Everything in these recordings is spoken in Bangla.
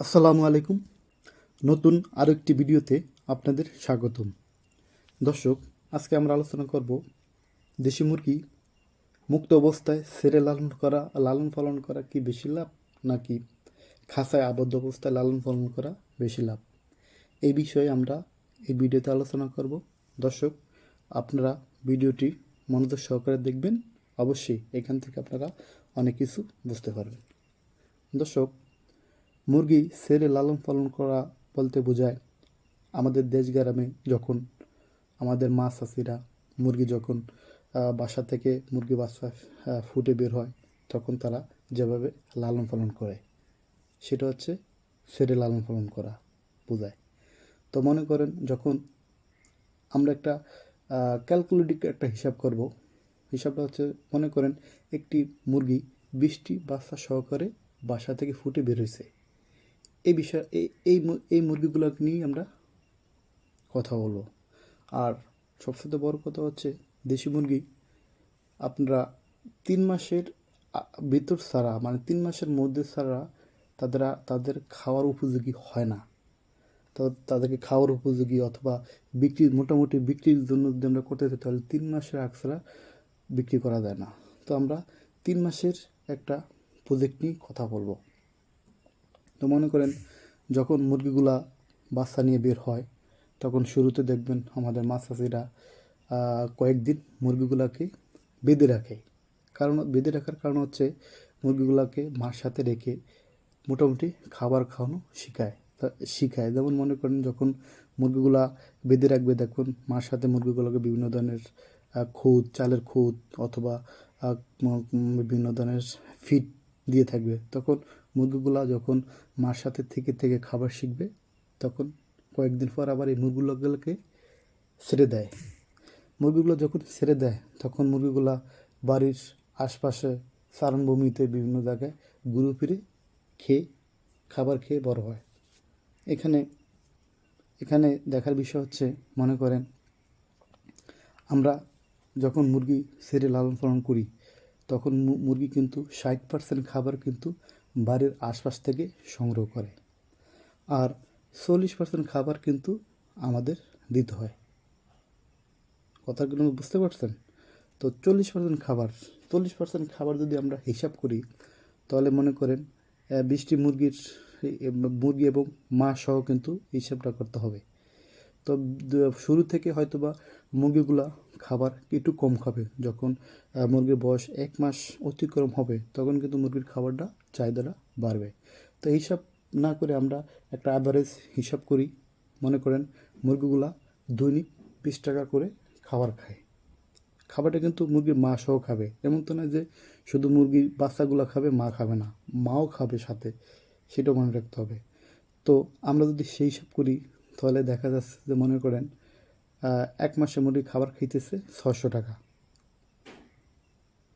আসসালামু আলাইকুম। নতুন আরও একটি ভিডিওতে আপনাদের স্বাগতম। দর্শক, আজকে আমরা আলোচনা করব দেশি মুরগি মুক্ত অবস্থায় সেরে লালন করা, লালন পালন করা কি বেশি লাভ, নাকি খাঁচায় আবদ্ধ অবস্থায় লালন পালন করা বেশি লাভ? এই বিষয়ে আমরা এই ভিডিওতে আলোচনা করব। দর্শক, আপনারা ভিডিওটি মনোযোগ সহকারে দেখবেন। অবশ্যই এখান থেকে আপনারা অনেক কিছু বুঝতে পারবেন। দর্শক মুরগি ছেড়ে লালন পালন করা বলতে বোঝায় আমাদের দেশ গ্রামে যখন আমাদের মা চাষিরা মুরগি যখন বাসা থেকে মুরগি আহ, ফুটে বের হয় তখন তারা যেভাবে লালন পালন করে সেটা হচ্ছে ছেড়ে লালন পালন করা বোঝায়। তো মনে করেন যখন আমরা একটা ক্যালকুলেটিভ একটা হিসাব করব হিসাবটা হচ্ছে মনে করেন একটি মুরগি বৃষ্টি বাচ্চা সহকারে বাসা থেকে ফুটে বের হয়েছে। এই বিষয়, এই এই মু- এই মুরগিগুলোকে নিয়েই আমরা কথা বলব। আর সবচেয়ে বড় কথা হচ্ছে, দেশি মুরগি আপনারা তিন মাসের ভিতর ছাড়া মানে তিন মাসের মধ্যে ছাড়া তাদের তাদের খাওয়ার উপযোগী হয় না। তো তাদেরকে খাওয়ার উপযোগী অথবা বিক্রি, মোটামুটি বিক্রির জন্য যদি আমরা করতে চাই, তাহলে তিন মাসের আগ বিক্রি করা যায় না। তো আমরা তিন মাসের একটা প্রজেক্ট নিয়ে কথা বলব। তো মনে করেন, যখন মুরগিগুলা বাচ্চা নিয়ে বের হয়, তখন শুরুতে দেখবেন আমাদের মাছ চাষিরা কয়েকদিন মুরগিগুলাকে বেঁধে রাখে। কারণ, বেঁধে রাখার কারণ হচ্ছে মুরগিগুলাকে মার সাথে রেখে মোটামুটি খাবার খাওয়ানো শেখায়। শিখায়। যেমন মনে করেন, যখন মুরগিগুলা বেঁধে রাখবে, দেখুন মার সাথে মুরগিগুলোকে বিভিন্ন ধরনের খুদ চালের খুদ অথবা বিভিন্ন ধরনের ফিড দিয়ে থাকবে। তখন মুরগিগুলা যখন মার সাথে থেকে থেকে খাবার শিখবে, তখন কয়েকদিন পর আবার এই মুরগিগুলোকে ছেড়ে দেয়। মুরগিগুলো যখন ছেড়ে দেয়, তখন মুরগিগুলা বাড়ির আশপাশে চারণভূমিতে বিভিন্ন জায়গায় ঘুরে ফিরে খেয়ে, খাবার খেয়ে বড় হয়। এখানে এখানে দেখার বিষয় হচ্ছে, মনে করেন, আমরা যখন মুরগি ছেড়ে লালন পালন করি, তখন মুরগি কিন্তু ষাট পার্সেন্ট খাবার কিন্তু বাড়ির আশপাশ থেকে সংগ্রহ করে। আর চল্লিশ পার্সেন্ট খাবার কিন্তু আমাদের দিতে হয়। কথাগুলো বুঝতে পারছেন? তো চল্লিশ পার্সেন্ট খাবার, চল্লিশ পার্সেন্ট খাবার যদি আমরা হিসাব করি, তাহলে মনে করেন বিশটি মুরগির মুরগি এবং মা সহ কিন্তু হিসাবটা করতে হবে। তো শুরু থেকে হয়তোবা মুরগিগুলা খাবার একটু কম খাবে। যখন মুরগির বয়স এক মাস অতিক্রম হবে, তখন কিন্তু মুরগির খাবারটা চাহিদাটা বাড়বে। তো হিসাব না করে আমরা একটা অ্যাভারেজ হিসাব করি। মনে করেন মুরগিগুলা দৈনিক বিশ টাকা করে খাবার খায়। খাবারটা কিন্তু মুরগির মা সহ খাবে। এমন তো নয় যে শুধু মুরগির বাচ্চাগুলো খাবে, মা খাবে না, মাও খাবে সাথে। সেটাও মনে রাখতে হবে। তো আমরা যদি সেই হিসাব করি, তাহলে দেখা যাচ্ছে যে মনে করেন এক মাসে মুরগি খাবার খাইতেছে ছশো টাকা।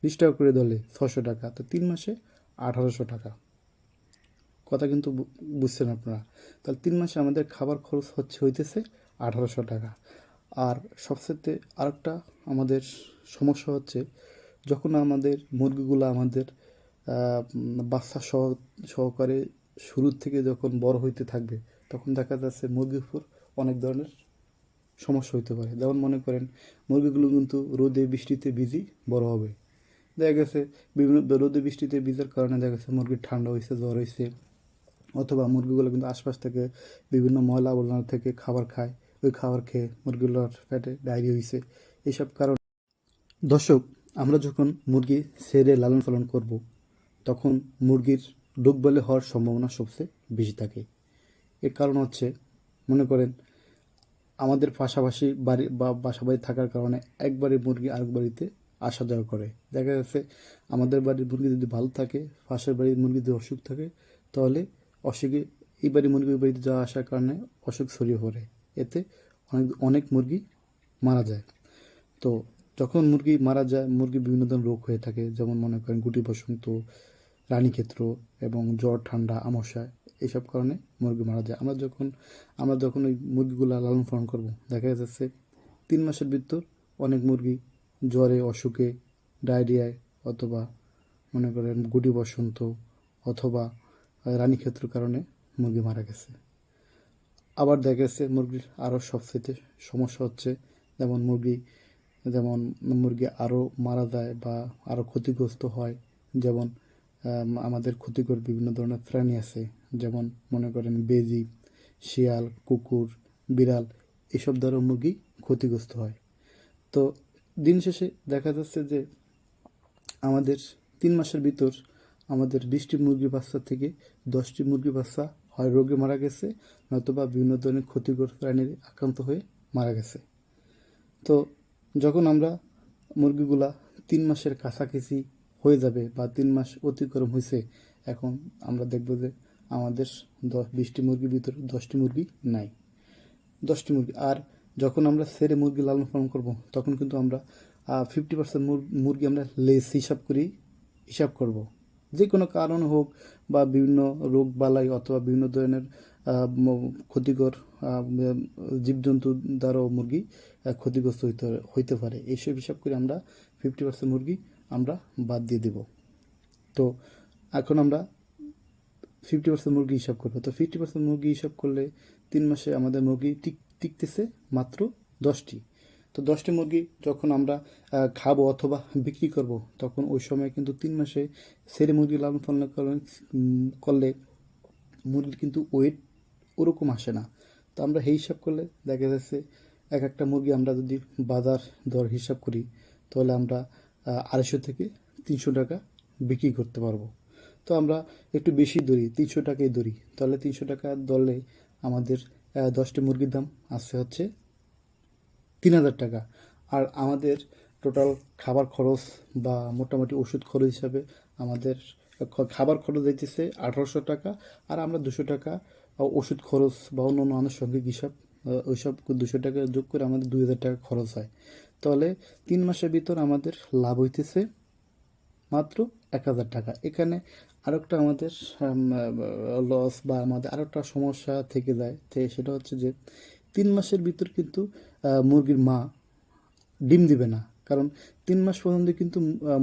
বিশ টাকা করে ধরলে ছশো টাকা। তো তিন মাসে আঠারোশো টাকা। কথা কিন্তু বুঝছেন আপনারা। তাহলে তিন মাসে আমাদের খাবার খরচ হচ্ছে, হইতেছে আঠারোশো টাকা। আর সবচেয়ে আরেকটা আমাদের সমস্যা হচ্ছে, যখন আমাদের মুরগিগুলো আমাদের বাচ্চা সহ সহকারে শুরু থেকে যখন বড় হইতে থাকবে, তখন দেখা যাচ্ছে মুরগির উপর অনেক ধরনের সমস্যা হইতে পারে। যেমন মনে করেন, মুরগিগুলো কিন্তু রোদে, বৃষ্টিতে ভিজি, বড় হবে। দেখা গেছে, বিভিন্ন রোদে বৃষ্টিতে ভিজার কারণে দেখা গেছে মুরগির ঠান্ডা হয়েছে জ্বর হয়েছে অথবা মুরগিগুলো কিন্তু আশপাশ থেকে বিভিন্ন ময়লা আবর্জনা থেকে খাবার খায়, ওই খাবার খেয়ে মুরগিগুলোর পেটে ডায়রি হয়েছে এইসব কারণ দর্শক, আমরা যখন মুরগি সেরে লালন পালন করব, তখন মুরগির রোগ বলে হওয়ার সম্ভাবনা সবচেয়ে বেশি থাকে। এর কারণ হচ্ছে, মনে করেন, আমাদের পাশাপাশি বাড়ি বা বাসা বাড়ি থাকার কারণে এক বাড়ির মুরগি আরেক বাড়িতে আসা যাওয়া করে। দেখা যাচ্ছে আমাদের বাড়ির মুরগি যদি ভালো থাকে, পাশের বাড়ির মুরগি যদি অসুখ থাকে, তাহলে অসুখে এই বাড়ির মুরগি ওই বাড়িতে যাওয়া আসার কারণে অসুখ ছড়িয়ে পড়ে। এতে অনেক অনেক মুরগি মারা যায়। তো যখন মুরগি মারা যায়, মুরগি বিভিন্ন ধরনের রোগ হয়ে থাকে, যেমন মনে করেন গুটি বসন্ত, রানীক্ষেত্র এবং জ্বর, ঠান্ডা আমশা এইসব কারণে মুরগি মারা যায়। আমরা যখন আমরা যখন ওই মুরগিগুলো লালন পালন করব, দেখা যাচ্ছে তিন মাসের ভিতর অনেক মুরগি জ্বরে, অসুখে, ডায়রিয়ায় অথবা মনে করেন গুটি বসন্ত অথবা রানীক্ষেত্রের কারণে মুরগি মারা গেছে। আবার দেখা গেছে মুরগির আরও সবচেয়ে সমস্যা হচ্ছে যেমন মুরগি যেমন মুরগি আরও মারা যায় বা আরও ক্ষতিগ্রস্ত হয়, যেমন আমাদের ক্ষতিকর বিভিন্ন ধরনের প্রাণী আছে, যেমন মনে করেন বেজি, শিয়াল, কুকুর, বিড়াল, এসব দ্বারা মুরগি ক্ষতিগ্রস্ত হয়। তো দিন শেষে দেখা যাচ্ছে যে আমাদের তিন মাসের ভিতর আমাদের বিশটি মুরগি বাচ্চা থেকে দশটি মুরগি বাচ্চা হয় রোগে মারা গেছে নয়তোবা বিভিন্ন ধরনের ক্ষতিকর প্রাণীর আক্রান্ত হয়ে মারা গেছে। তো যখন আমরা মুরগিগুলা তিন মাসের কাছাকাছি হয়ে যাবে বা তিন মাস অতিক্রম হয়েছে, এখন আমরা দেখব যে আমাদের দশ, বিশটি মুরগির ভিতরে দশটি মুরগি নাই। দশটি মুরগি, আর যখন আমরা সেরে মুরগি লালন পালন করব, তখন কিন্তু আমরা ফিফটি পার্সেন্ট মুরগি আমরা লেস হিসাব করি, হিসাব করব। যে কোনো কারণ হোক বা বিভিন্ন রোগ বালাই অথবা বিভিন্ন ধরনের ক্ষতিকর জীবজন্তু দ্বারাও মুরগি ক্ষতিগ্রস্ত হইতে হইতে পারে। এইসব হিসাব করে আমরা ফিফটি পার্সেন্ট মুরগি আমরা বাদ দিয়ে দেব। তো এখন আমরা ফিফটি পার্সেন্ট মুরগি হিসাব করব। তো ফিফটি পার্সেন্ট মুরগি হিসাব করলে তিন মাসে আমাদের মুরগি টিক টিকতেছে মাত্র দশটি। তো দশটি মুরগি যখন আমরা খাব অথবা বিক্রি করব, তখন ওই সময় কিন্তু তিন মাসে সেরে মুরগি লালন পালন করলে মুরগির কিন্তু ওয়েট ওরকম আসে না। তো আমরা এই হিসাব করলে দেখা যাচ্ছে এক একটা মুরগি আমরা যদি বাজার দর হিসাব করি, তাহলে আমরা আড়াইশো থেকে তিনশো টাকা বিক্রি করতে পারব। তো আমরা একটু বেশি ধরি তিনশো টাকাই ধরি তাহলে তিনশো টাকা দলে আমাদের দশটি মুরগির দাম আসছে হচ্ছে তিন হাজার টাকা। আর আমাদের টোটাল খাবার খরচ বা মোটামুটি ওষুধ খরচ হিসাবে আমাদের খাবার খরচ দিতেছে আঠারোশো টাকা, আর আমরা দুশো টাকা ওষুধ খরচ বা অন্য অন্য আনুষঙ্গিক হিসাব ওইসব দুশো টাকা যোগ করে আমাদের দুই হাজার টাকা খরচ হয়। তাহলে তিন মাসের ভিতর আমাদের লাভ হইতেছে মাত্র এক হাজার টাকা। এখানে আরেকটা আমাদের লস বা আমাদের আরেকটা সমস্যা থেকে যায়, তো সেটা হচ্ছে যে তিন মাসের ভিতর কিন্তু মুরগির মা ডিম দিবে না। কারণ তিন মাস পর্যন্ত কিন্তু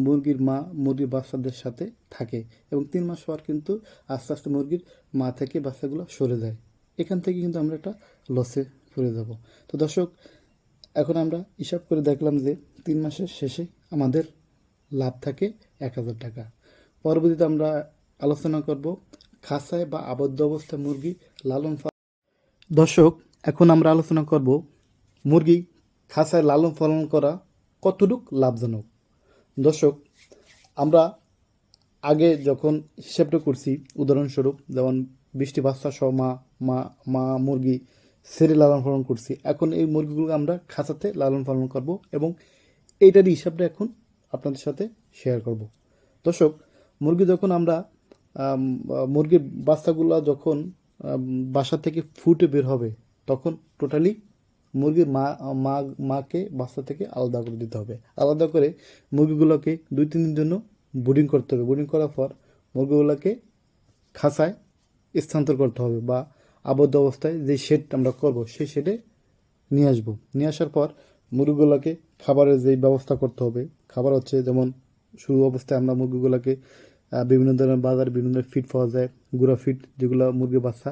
মুরগির মা মুরগির বাচ্চাদের সাথে থাকে এবং তিন মাস পর কিন্তু আস্তে আস্তে মুরগির মা থেকে বাচ্চাগুলো সরে যায়। এখান থেকে কিন্তু আমরা একটা লসে পড়ে যাব। তো দর্শক, এখন আমরা হিসাব করে দেখলাম যে তিন মাসের শেষে আমাদের লাভ থাকে এক হাজার টাকা। পরবর্তীতে আমরা আলোচনা করব খাসায় বা আবদ্ধ অবস্থায় মুরগি লালন দর্শক, এখন আমরা আলোচনা করব মুরগি খাসায় লালন পালন করা কতটুক লাভজনক? দর্শক, আমরা আগে যখন হিসাবটা করছি, উদাহরণস্বরূপ যেমন বৃষ্টি বাচ্চা সহ মা মা মা মুরগি সেরে লালন পালন করছি। এখন এই মুরগিগুলো আমরা খাঁচাতে লালন পালন করব এবং এইটারই হিসাবটা এখন আপনাদের সাথে শেয়ার করব। দর্শক, মুরগি যখন আমরা মুরগির বাচ্চাগুলো যখন বাসা থেকে ফুটে বের হবে, তখন টোটালি মুরগির মা মা, মাকে বাচ্চা থেকে আলাদা করে দিতে হবে। আলাদা করে মুরগিগুলোকে দুই, তিন দিনের জন্য বোর্ডিং করতে হবে। বোর্ডিং করার পর মুরগিগুলোকে খাঁচায় স্থানান্তর করতে হবে বা আবদ্ধ অবস্থায় যে শেড আমরা করব, সেই শেডে নিয়ে আসব। নিয়ে আসার পর মুরগিগুলোকে খাবারের যেই ব্যবস্থা করতে হবে খাবার হচ্ছে যেমন শুরু অবস্থায় আমরা মুরগিগুলোকে বিভিন্ন ধরনের বাজারে বিভিন্ন ধরনের ফিড পাওয়া যায়, গুঁড়া ফিট যেগুলো মুরগির বাচ্চা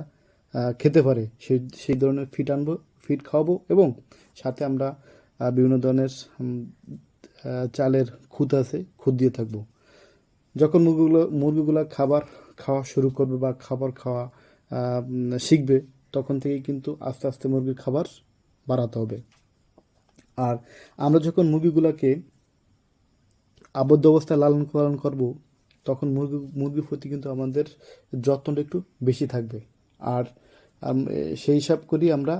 খেতে পারে। সেই সেই ধরনের ফিট আনব ফিট খাওয়াবো এবং সাথে আমরা বিভিন্ন ধরনের চালের খুদ আছে খুদ দিয়ে থাকব। যখন মুরগিগুলো মুরগিগুলো খাবার খাওয়া শুরু করবে বা খাবার খাওয়া শিখবে, তখন থেকেই কিন্তু আস্তে আস্তে মুরগির খাবার বাড়াতে হবে। আর আমরা যখন মুরগিগুলোকে আবদ্ধ অবস্থায় লালন পালন করব তখন মুরগি মুরগির প্রতি কিন্তু আমাদের যত্নটা একটু বেশি থাকবে। আর সেই হিসাব করেই আমরা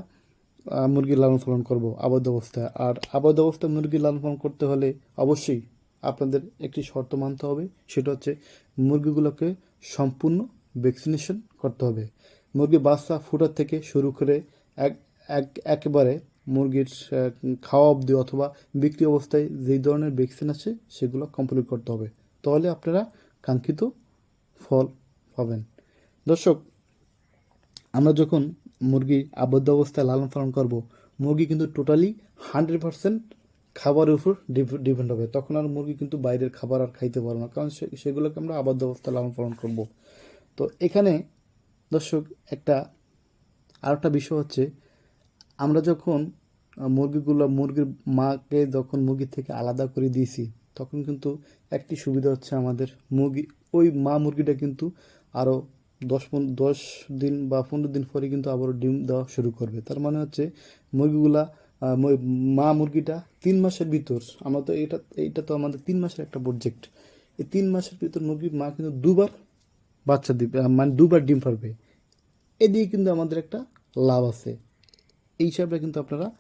আহ, মুরগির লালন পালন করব আবদ্ধ অবস্থায়। আর আবদ্ধ অবস্থায় মুরগি লালন পালন করতে হলে অবশ্যই আপনাদের একটি শর্ত মানতে হবে সেটা হচ্ছে মুরগিগুলোকে সম্পূর্ণ ভ্যাকসিনেশন করতে হবে। মুরগির বাচ্চা ফুটার থেকে শুরু করে এক একেবারে মুরগির খাওয়া অবধি অথবা বিক্রি অবস্থায় যেই ধরনের ভ্যাকসিন আছে, সেগুলো কমপ্লিট করতে হবে। তাহলে আপনারা কাঙ্ক্ষিত ফল পাবেন। দর্শক, আমরা যখন মুরগি আবদ্ধ অবস্থায় লালন পালন করব, মুরগি কিন্তু টোটালি হান্ড্রেড পার্সেন্ট খাবারের উপর ডিপেন্ড হবে। তখন আর মুরগি কিন্তু বাইরের খাবার আর খাইতে পারবে না, কারণ সেগুলোকে আমরা আবদ্ধ অবস্থায় লালন পালন করব। তো এখানে, দর্শক, একটা আর একটা বিষয় হচ্ছে, আমরা যখন মুরগিগুলো, মুরগির মাকে যখন মুরগি থেকে আলাদা করে দিয়েছি, তখন কিন্তু একটি সুবিধা হচ্ছে আমাদের মুরগি, ওই মা মুরগিটা কিন্তু আরও দশ পন- দশ দিন বা পনেরো দিন পরে কিন্তু আবারও ডিম দেওয়া শুরু করবে। তার মানে হচ্ছে মুরগিগুলা মা মুরগিটা তিন মাসের ভিতর, আমরা তো এটা, এইটা তো আমাদের তিন মাসের একটা প্রজেক্ট এই তিন মাসের ভিতর মুরগির মা কিন্তু দুবার বাচ্চা দিবে মানে দুবার ডিম পারবে। এদিকে কিন্তু আমাদের একটা লাভ আছে। এই হিসাবটা কিন্তু আপনারা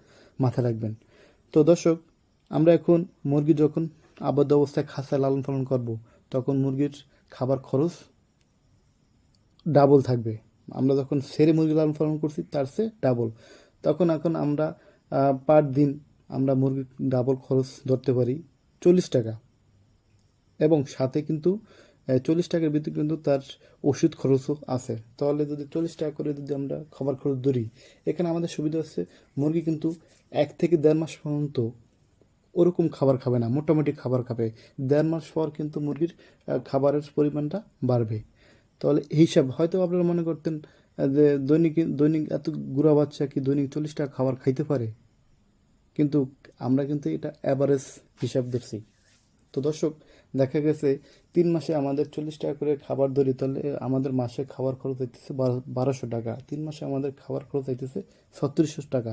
মাথায় রাখবেন। তো দর্শক, আমরা এখন মুরগি যখন আবদ্ধ অবস্থায় খাঁচায় লালন পালন করব, তখন মুরগির খাবার খরচ ডাবল থাকবে। আমরা যখন সেরে মুরগি লালন পালন করছি, তার চেয়ে ডাবল তখন এখন আমরা পার দিন আমরা মুরগির ডাবল খরচ ধরতে পারি চল্লিশ টাকা। এবং সাথে কিন্তু চল্লিশ টাকার ভিতরে কিন্তু তার ওষুধ খরচও আছে। তাহলে যদি চল্লিশ টাকা করে যদি আমরা খাবার খরচ ধরি, এখানে আমাদের সুবিধা হচ্ছে মুরগি কিন্তু এক থেকে দেড় মাস পর্যন্ত ওরকম খাবার খাবে না, মোটামুটি খাবার খাবে। দেড় মাস পর কিন্তু মুরগির খাবারের পরিমাণটা বাড়বে। তাহলে হিসাব হয়তো আপনারা মনে করতেন যে দৈনিক দৈনিক এত গুড়া বাচ্চা কি দৈনিক চল্লিশ টাকা খাবার খাইতে পারে? কিন্তু আমরা কিন্তু এটা অ্যাভারেজ হিসাব ধরছি। তো দর্শক, দেখা গেছে তিন মাসে আমাদের চল্লিশ টাকা করে খাবার ধরি, তাহলে আমাদের মাসে খাবার খরচ হইতেছে বারোশো টাকা। তিন মাসে আমাদের খাবার খরচ হইতেছে ছত্রিশশো টাকা।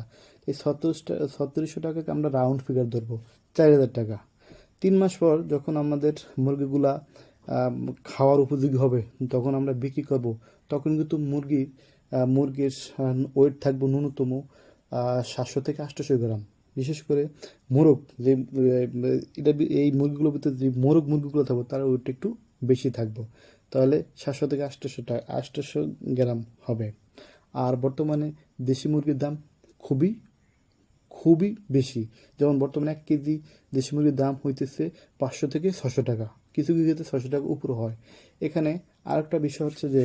এই ছত্রিশ ছত্রিশশো টাকাকে আমরা রাউন্ড ফিগার ধরবো, চার হাজার টাকা। তিন মাস পর যখন আমাদের মুরগিগুলা খাওয়ার উপযোগী হবে, তখন আমরা বিক্রি করব। তখন কিন্তু মুরগি মুরগির ওয়েট থাকবে ন্যূনতম সাতশো থেকে আটশোশো গ্রাম। বিশেষ করে মোরগ, যে এটা এই মুরগিগুলোর ভিতরে যে মোরগ মুরগিগুলো থাকবে, তার ওয়েট একটু বেশি থাকব। তাহলে সাতশো থেকে আটশোশো টাকা আটশোশো গ্রাম হবে। আর বর্তমানে দেশি মুরগির দাম খুবই খুবই বেশি। যেমন বর্তমানে এক কেজি দেশি মুরগির দাম হইতেছে পাঁচশো থেকে ছশো টাকা। কিছু কিছু ক্ষেত্রে ছশো টাকা উপরে হয়। এখানে আরেকটা বিষয় হচ্ছে যে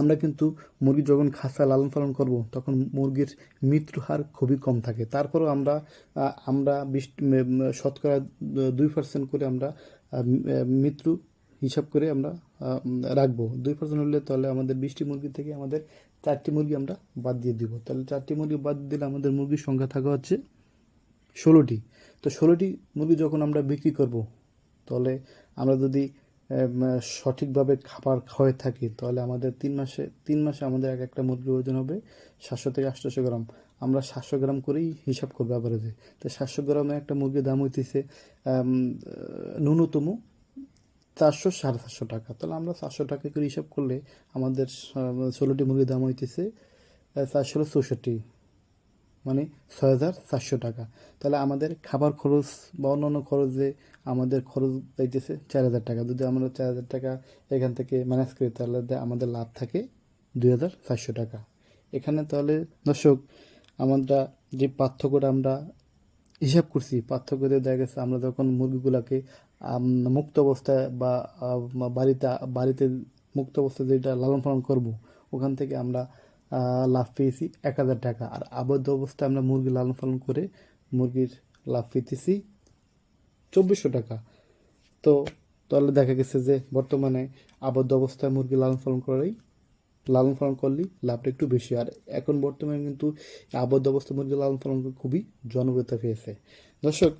আমরা কিন্তু মুরগি যখন খাঁচা লালন পালন করব, তখন মুরগির মৃত্যু হার খুবই কম থাকে। তারপরও আমরা আমরা বিশ শতকরা দুই পার্সেন্ট করে আমরা মৃত্যু হিসাব করে আমরা রাখব। দুই পার্সেন্ট হলে তাহলে আমাদের বিশটি মুরগি থেকে আমাদের চারটি মুরগি আমরা বাদ দিয়ে দিব। তাহলে চারটি মুরগি বাদ দিলে আমাদের মুরগির সংখ্যা থাকা হচ্ছে ষোলোটি। তো ষোলোটি মুরগি যখন আমরা বিক্রি করব, তাহলে আমরা যদি সঠিকভাবে খাবার খাওয়াই থাকি, তাহলে আমাদের তিন মাসে তিন মাসে আমাদের এক একটা মুরগির ওজন হবে সাতশো থেকে আটশোশো গ্রাম। আমরা সাতশো গ্রাম করেই হিসাব করব অ্যাভারেজে তো সাতশো গ্রামে একটা মুরগির দাম হইতেছে ন্যূনতম চারশো সাড়ে চারশো টাকা। তাহলে আমরা চারশো টাকা করে হিসাব করলে আমাদের ষোলোটি মুরগির দাম হইতেছে চারশো চৌষট্টি। মানে ছয় হাজার চারশো টাকা। তাহলে আমাদের খাবার খরচ বা অন্যান্য খরচে আমাদের খরচ যাইতেছে চার হাজার টাকা। যদি আমরা চার হাজার টাকা এখান থেকে ম্যানেজ করি, তাহলে আমাদের লাভ থাকে দুই হাজার চারশো টাকা। এখানে তাহলে দর্শক, আমরা যে পার্থক্যটা আমরা হিসাব করছি, পার্থক্য দেখা গেছে আমরা যখন মুরগিগুলোকে মুক্ত অবস্থায় বা বাড়িতে বাড়িতে মুক্ত অবস্থায় যেটা লালন পালন করব, ওখান থেকে আমরা লাভ পেয়েছি এক হাজার টাকা। আর আবদ্ধ অবস্থায় আমরা মুরগি লালন পালন করে মুরগির লাভ পেতেছি চব্বিশশো টাকা। তো তাহলে দেখা গেছে যে বর্তমানে আবদ্ধ অবস্থায় মুরগি লালন পালন করাই লালন পালন করলেই লাভটা একটু বেশি। আর এখন বর্তমানে কিন্তু আবদ্ধ অবস্থা মুরগি লালন পালন খুবই জনপ্রিয়তা পেয়েছে। দর্শক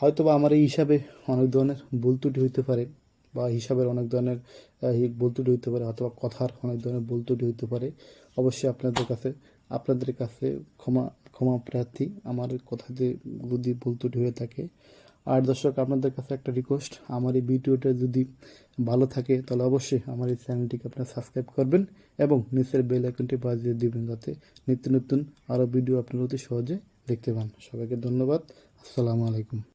হয়তো বা আমার এই হিসাবে অনেক ধরনের ভুল ত্রুটি হইতে পারে। বা হিসাবের অনেক ধরনের ভুল ত্রুটি হইতে পারে অথবা কথার অনেক ধরনের ভুল ত্রুটি হইতে পারে, অবশ্যই আপনাদের কাছে আপনাদের কাছে ক্ষমা ক্ষমা প্রার্থী। আমার কথাতে যদি ভুল ত্রুটি হয়ে থাকে। আর দর্শক, আপনাদের কাছে একটা রিকোয়েস্ট আমার এই ভিডিওটা যদি ভালো থাকে, তাহলে অবশ্যই আমার এই চ্যানেলটিকে আপনারা সাবস্ক্রাইব করবেন এবং নিচের বেল আইকনটি বাজিয়ে দিবেন যাতে নিত্য নতুন আরও ভিডিও আপনারা অতি সহজে দেখতে পান। সবাইকে ধন্যবাদ। আসসালামু আলাইকুম।